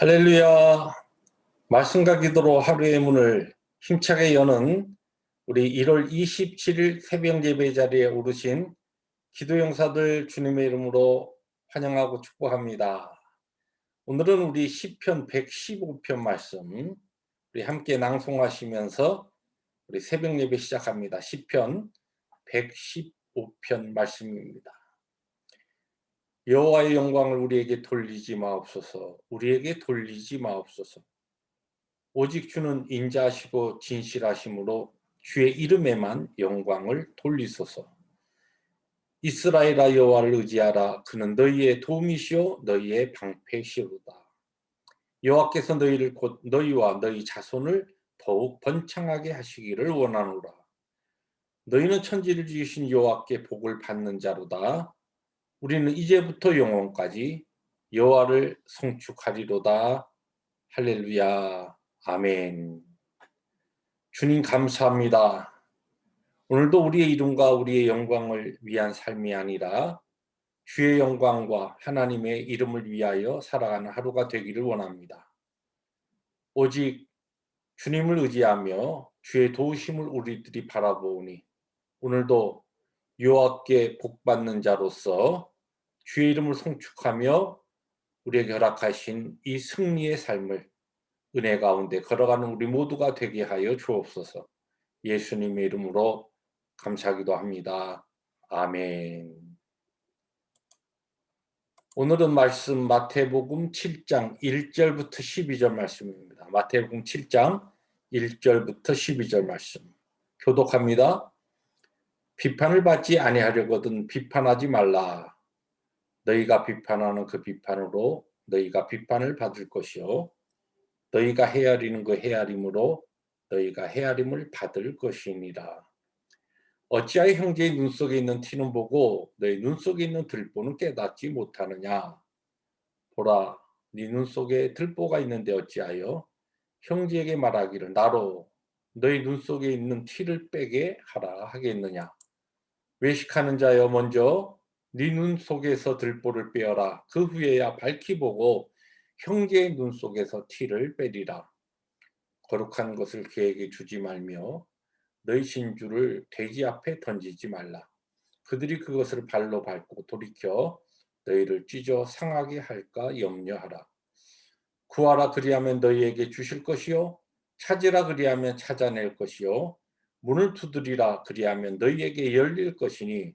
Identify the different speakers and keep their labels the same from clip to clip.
Speaker 1: 할렐루야. 말씀과 기도로 하루의 문을 힘차게 여는 우리 1월 27일 새벽 예배 자리에 오르신 기도 용사들 주님의 이름으로 환영하고 축복합니다. 오늘은 우리 시편 115편 말씀 우리 함께 낭송하시면서 우리 새벽 예배 시작합니다. 시편 115편 말씀입니다. 여호와의 영광을 우리에게 돌리지 마옵소서. 우리에게 돌리지 마옵소서. 오직 주는 인자하시고 진실하심으로 주의 이름에만 영광을 돌리소서. 이스라엘아 여호와를 의지하라. 그는 너희의 도움이시오 너희의 방패시로다. 여호와께서 너희를 곧 너희와 너희 자손을 더욱 번창하게 하시기를 원하노라. 너희는 천지를 지으신 여호와께 복을 받는 자로다. 우리는 이제부터 영원까지 여호와를 송축하리로다. 할렐루야. 아멘. 주님 감사합니다. 오늘도 우리의 이름과 우리의 영광을 위한 삶이 아니라 주의 영광과 하나님의 이름을 위하여 살아가는 하루가 되기를 원합니다. 오직 주님을 의지하며 주의 도우심을 우리들이 바라보니 오늘도 여호와께 복받는 자로서 주의 이름을 송축하며 우리에게 허락하신 이 승리의 삶을 은혜 가운데 걸어가는 우리 모두가 되게 하여 주옵소서. 예수님의 이름으로 감사하기도 합니다. 아멘. 오늘은 말씀 마태복음 7장 1절부터 12절 말씀입니다. 마태복음 7장 1절부터 12절 말씀. 교독합니다. 비판을 받지 아니하려거든 비판하지 말라. 너희가 비판하는 그 비판으로 너희가 비판을 받을 것이요 너희가 헤아리는 그 헤아림으로 너희가 헤아림을 받을 것이니라. 어찌하여 형제의 눈 속에 있는 티는 보고 너희 눈 속에 있는 들보는 깨닫지 못하느냐? 보라, 네 눈 속에 들보가 있는데 어찌하여 형제에게 말하기를 나로 너희 눈 속에 있는 티를 빼게 하라 하겠느냐? 외식하는 자여 먼저 네 눈 속에서 들보를 빼어라. 그 후에야 밝히 보고 형제의 눈 속에서 티를 빼리라. 거룩한 것을 그에게 주지 말며 너희 신주를 돼지 앞에 던지지 말라. 그들이 그것을 발로 밟고 돌이켜 너희를 찢어 상하게 할까 염려하라. 구하라 그리하면 너희에게 주실 것이요 찾으라 그리하면 찾아낼 것이요 문을 두드리라 그리하면 너희에게 열릴 것이니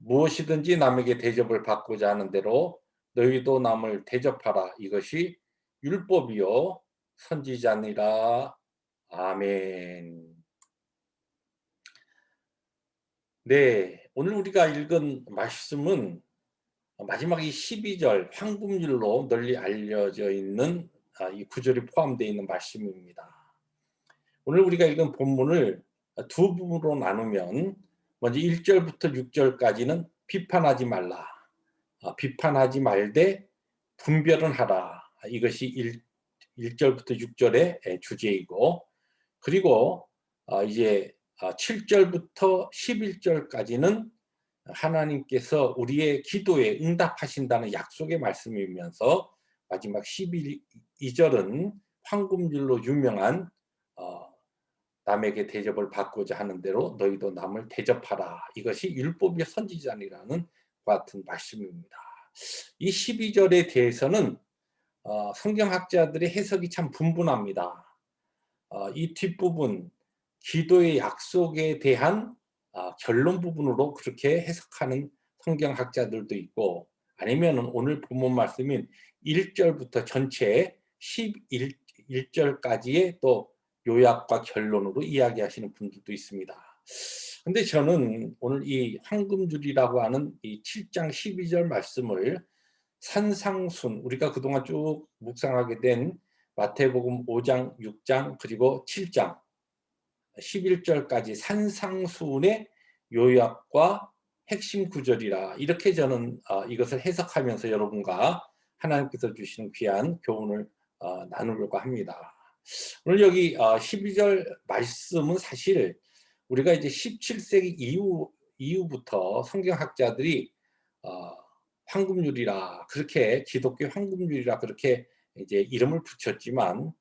Speaker 1: 무엇이든지 남에게 대접을 받고자 하는 대로 너희도 남을 대접하라. 이것이 율법이요 선지자니라. 아멘. 네, 오늘 우리가 읽은 말씀은 마지막 이 12절 황금률로 널리 알려져 있는 아, 이 구절이 포함되어 있는 말씀입니다. 오늘 우리가 읽은 본문을 두 부분으로 나누면 먼저 1절부터 6절까지는 비판하지 말라. 아, 비판하지 말되 분별은 하라. 이것이 1, 1절부터 6절의 주제이고 그리고 아, 이제 7절부터 11절까지는 하나님께서 우리의 기도에 응답하신다는 약속의 말씀이면서 마지막 12절은 황금줄로 유명한 어, 남에게 대접을 받고자 하는 대로 너희도 남을 대접하라. 이것이 율법의 선지자니라는 같은 말씀입니다. 이 12절에 대해서는 어, 성경학자들의 해석이 참 분분합니다. 어, 이 뒷부분 기도의 약속에 대한 어, 결론 부분으로 그렇게 해석하는 성경학자들도 있고 아니면 오늘 본문 말씀인 1절부터 전체 11절까지의 또 요약과 결론으로 이야기하시는 분들도 있습니다. 근데 저는 오늘 이 황금줄이라고 하는 이 7장 12절 말씀을 산상순 우리가 그동안 쭉 묵상하게 된 마태복음 5장, 6장 그리고 7장 11절까지 산상순의 요약과 핵심 구절이라 이렇게 저는 어, 이것을 해석하면서 여러분과 하나님께서 주시는 귀한 교훈을 어, 나누려고 합니다. 오늘 여기 12절 어, 말씀은 사실 우리가 이제 17세기 이후 이후부터 성경학자들이 황금률이라 그렇게 기독교 황금률이라 그렇게 이제 이름을 붙였지만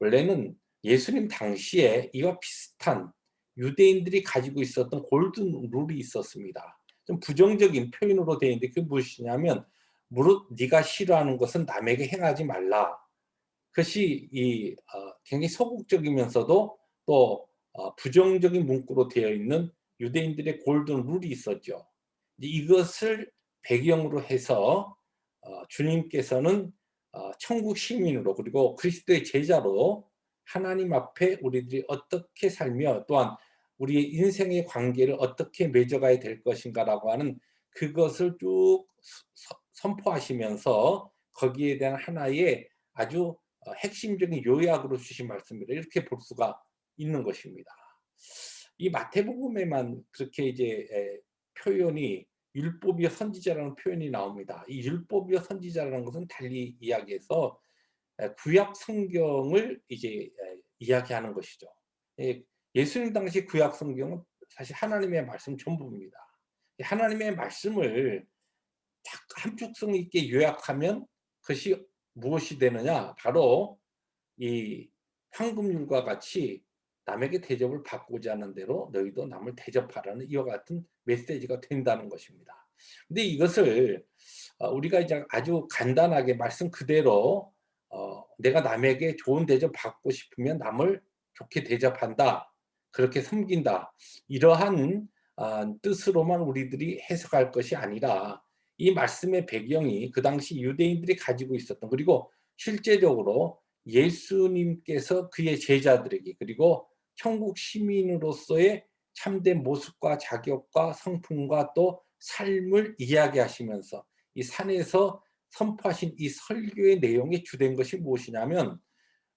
Speaker 1: 원래는 예수님 당시에 이와 비슷한 유대인들이 가지고 있었던 골든 룰이 있었습니다. 좀 부정적인 표현으로 되어 있는데 그게 무엇이냐면 무릇 네가 싫어하는 것은 남에게 행하지 말라. 그것이 이 어, 굉장히 소극적이면서도 또 어, 부정적인 문구로 되어 있는 유대인들의 골든 룰이 있었죠. 이것을 배경으로 해서 어, 주님께서는 어, 천국 시민으로 그리고 그리스도의 제자로 하나님 앞에 우리들이 어떻게 살며 또한 우리의 인생의 관계를 어떻게 맺어가야 될 것인가라고 하는 그것을 쭉 선포하시면서 거기에 대한 하나의 아주 어, 핵심적인 요약으로 주신 말씀이라 이렇게 볼 수가 있는 것입니다. 이 마태복음에만 그렇게 이제 표현이 율법이여 선지자라는 표현이 나옵니다. 이 율법이여 선지자라는 것은 달리 이야기해서 구약 성경을 이제 이야기하는 것이죠. 예수님 당시 구약 성경은 사실 하나님의 말씀 전부입니다. 하나님의 말씀을 함축성 있게 요약하면 그것이 무엇이 되느냐? 바로 이 황금률과 같이 남에게 대접을 받고자 하는 대로 너희도 남을 대접하라는 이와 같은 메시지가 된다는 것입니다. 근데 이것을 어, 우리가 이제 아주 간단하게 말씀 그대로 어, 내가 남에게 좋은 대접 받고 싶으면 남을 좋게 대접한다. 그렇게 섬긴다. 이러한 어, 뜻으로만 우리들이 해석할 것이 아니라 이 말씀의 배경이 그 당시 유대인들이 가지고 있었던 그리고 실제적으로 예수님께서 그의 제자들에게 그리고 천국 시민으로서의 참된 모습과 자격과 성품과 또 삶을 이야기하시면서 이 산에서 선포하신 이 설교의 내용이 주된 것이 무엇이냐면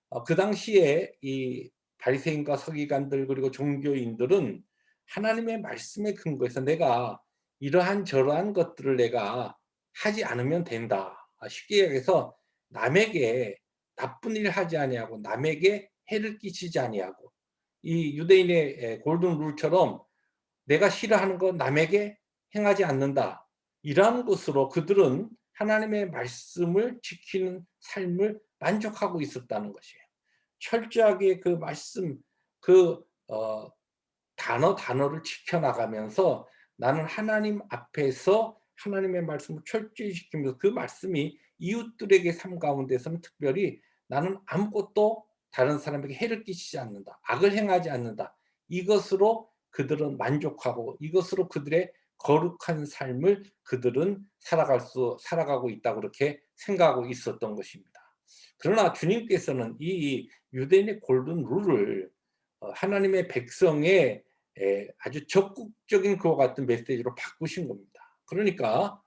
Speaker 1: 어, 그 당시에 이 바리새인과 서기관들 그리고 종교인들은 하나님의 말씀에 근거해서 내가 이러한 저러한 것들을 내가 하지 않으면 된다. 아, 쉽게 얘기해서 남에게 나쁜 일 하지 아니하고 남에게 해를 끼치지 아니하고 이 유대인의 골든 룰처럼 내가 싫어하는 건 남에게 행하지 않는다. 이러한 것으로 그들은 하나님의 말씀을 지키는 삶을 만족하고 있었다는 것이에요. 철저하게 그 말씀, 그 어, 단어 단어를 지켜나가면서 나는 하나님 앞에서 하나님의 말씀을 철저히 지키면서 그 말씀이 이웃들에게 삶 가운데서는 특별히 나는 아무것도 다른 사람에게 해를 끼치지 않는다. 악을 행하지 않는다. 이것으로 그들은 만족하고 이것으로 그들의 거룩한 삶을 그들은 살아갈 수 살아가고 있다고 그렇게 생각하고 있었던 것입니다. 그러나 주님께서는 이 유대인의 골든 룰을 어, 하나님의 백성의 아주 적극적인 그와 같은 메시지로 바꾸신 겁니다. 그러니까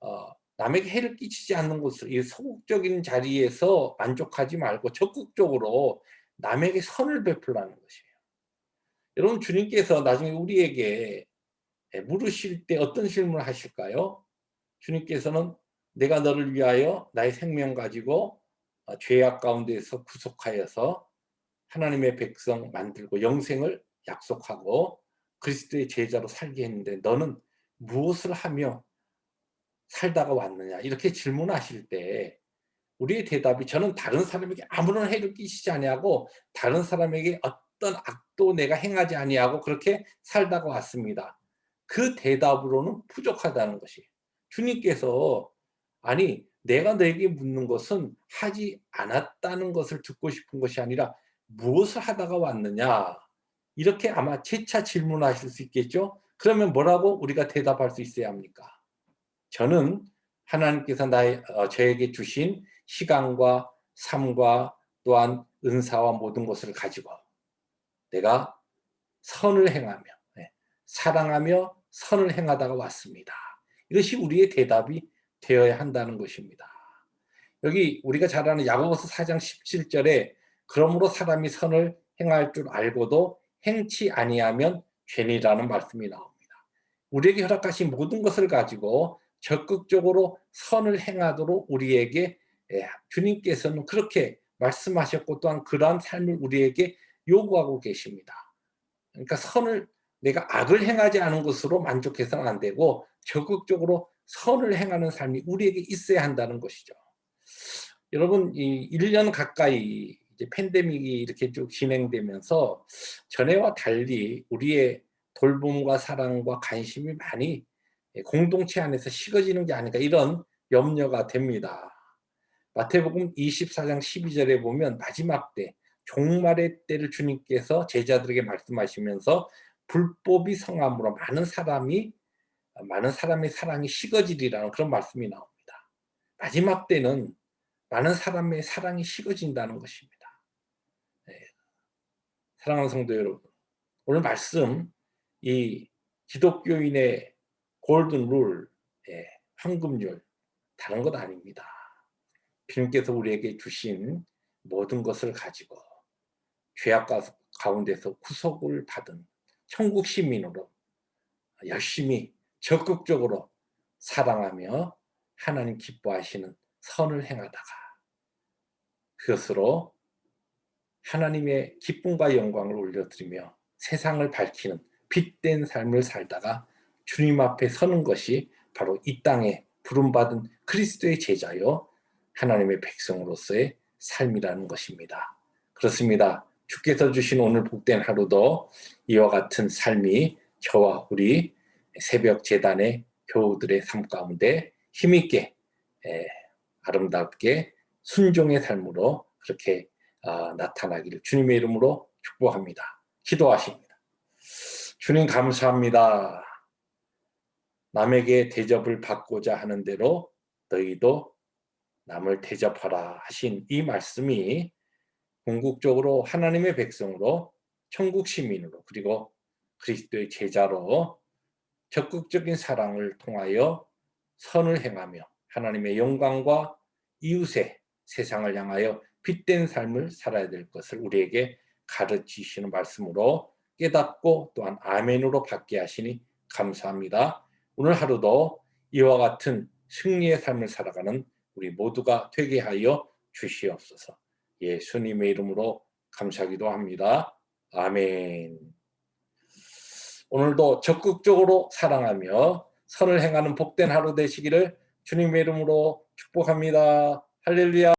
Speaker 1: 어, 남에게 해를 끼치지 않는 것을 이 소극적인 자리에서 만족하지 말고 적극적으로 남에게 선을 베풀라는 것이에요. 여러분 주님께서 나중에 우리에게 물으실 때 어떤 질문을 하실까요? 주님께서는 내가 너를 위하여 나의 생명 가지고 어, 죄악 가운데에서 구속하여서 하나님의 백성 만들고 영생을 약속하고 그리스도의 제자로 살게 했는데 너는 무엇을 하며 살다가 왔느냐? 이렇게 질문하실 때 우리의 대답이 저는 다른 사람에게 아무런 해를 끼치지 아니하고 다른 사람에게 어떤 악도 내가 행하지 아니하고 그렇게 살다가 왔습니다. 그 대답으로는 부족하다는 것이 주님께서 아니 내가 너에게 묻는 것은 하지 않았다는 것을 듣고 싶은 것이 아니라 무엇을 하다가 왔느냐 이렇게 아마 재차 질문하실 수 있겠죠. 그러면 뭐라고 우리가 대답할 수 있어야 합니까? 저는 하나님께서 나의 어, 저에게 주신 시간과 삶과 또한 은사와 모든 것을 가지고 내가 선을 행하며 네, 사랑하며 선을 행하다가 왔습니다. 이것이 우리의 대답이 되어야 한다는 것입니다. 여기 우리가 잘 아는 야고보서 4장 17절에 그러므로 사람이 선을 행할 줄 알고도 행치 아니하면 죄니라는 말씀이 나옵니다. 우리에게 허락하신 모든 것을 가지고 적극적으로 선을 행하도록 우리에게 예, 주님께서는 그렇게 말씀하셨고 또한 그러한 삶을 우리에게 요구하고 계십니다. 그러니까 선을 내가 악을 행하지 않은 것으로 만족해서는 안 되고 적극적으로 선을 행하는 삶이 우리에게 있어야 한다는 것이죠. 여러분 이 1년 가까이 팬데믹이 이렇게 쭉 진행되면서 전에와 달리 우리의 돌봄과 사랑과 관심이 많이 공동체 안에서 식어지는 게 아닌가 이런 염려가 됩니다. 마태복음 24장 12절에 보면 마지막 때 종말의 때를 주님께서 제자들에게 말씀하시면서 불법이 성함으로 많은 사람이 많은 사람의 사랑이 식어지리라는 그런 말씀이 나옵니다. 마지막 때는 많은 사람의 사랑이 식어진다는 것입니다. 네. 사랑하는 성도 여러분, 오늘 말씀 이 기독교인의 골든 룰, 예, 황금률 다른 것 아닙니다. 주님께서 우리에게 주신 모든 것을 가지고 죄악 가운데서 구속을 받은 천국 시민으로 열심히 적극적으로 사랑하며 하나님 기뻐하시는 선을 행하다가 그것으로 하나님의 기쁨과 영광을 올려드리며 세상을 밝히는 빛된 삶을 살다가 주님 앞에 서는 것이 바로 이 땅에 부름받은 그리스도의 제자요 하나님의 백성으로서의 삶이라는 것입니다. 그렇습니다. 주께서 주신 오늘 복된 하루도 이와 같은 삶이 저와 우리 새벽 재단의 교우들의 삶 가운데 힘있게 아름답게 순종의 삶으로 그렇게 아, 나타나기를 주님의 이름으로 축복합니다. 기도하십니다. 주님 감사합니다. 남에게 대접을 받고자 하는 대로 너희도 남을 대접하라 하신 이 말씀이 궁극적으로 하나님의 백성으로 천국 시민으로 그리고 그리스도의 제자로 적극적인 사랑을 통하여 선을 행하며 하나님의 영광과 이웃의 세상을 향하여 빛된 삶을 살아야 될 것을 우리에게 가르치시는 말씀으로 깨닫고 또한 아멘으로 받게 하시니 감사합니다. 오늘 하루도 이와 같은 승리의 삶을 살아가는 우리 모두가 되게 하여 주시옵소서. 예수님의 이름으로 감사기도 합니다. 아멘. 오늘도 적극적으로 사랑하며 선을 행하는 복된 하루 되시기를 주님의 이름으로 축복합니다. 할렐루야.